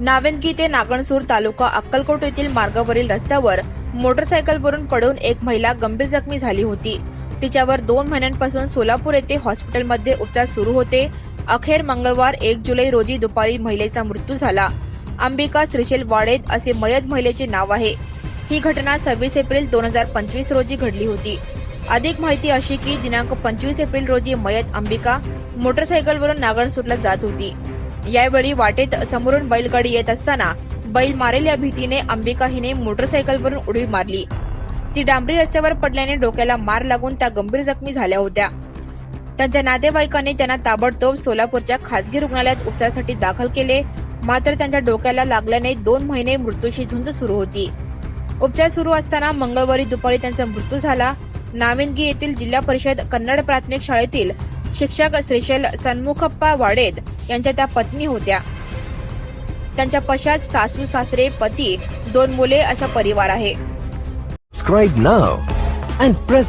नावेंदगी ते नागणसूर तालुका अक्कलकोट येथील मार्गावरील रस्त्यावर मोटरसायकलवरून पडून एक महिला गंभीर जखमी झाली होती. तिच्यावर दोन महिन्यांपासून सोलापूर येथे हॉस्पिटलमध्ये उपचार सुरू होते. अखेर मंगळवार एक जुलै रोजी दुपारी महिलेचा मृत्यू झाला. अंबिका श्रीशेल वाडेत असे मयत महिलेचे नाव आहे. ही घटना सव्वीस एप्रिल दोन हजार पंचवीस रोजी घडली होती. अधिक माहिती अशी की दिनांक पंचवीस एप्रिल रोजी मयत अंबिका मोटरसायकलवरून नागणसूरला जात होती. यावेळी वाटेत समोरून बैलगाडी येत असताना बैल मारेल या भीतीने अंबिका हिने मोटरसायकलवरून उडी मारली. ती डांबरी रस्त्यावर पडल्याने डोक्याला मार लागून त्या गंभीर जखमी झाल्या होत्या. त्यांच्या नातेवाईकांनी त्यांना ताबडतोब सोलापूरच्या खासगी रुग्णालयात उपचारासाठी दाखल केले. मात्र त्यांच्या डोक्याला लागल्याने दोन महिने मृत्यूशी झुंज सुरू होती. उपचार सुरू असताना मंगळवारी दुपारी त्यांचा मृत्यू झाला. नाविंदगी येथील जिल्हा परिषद कन्नड प्राथमिक शाळेतील शिक्षक श्रीशैल सन्मुखप्पा वाडेत यांच्या त्या पत्नी होत्या. त्यांच्या पश्चात सासू सासरे पती दोन मुले असा परिवार आहे. Subscribe now and press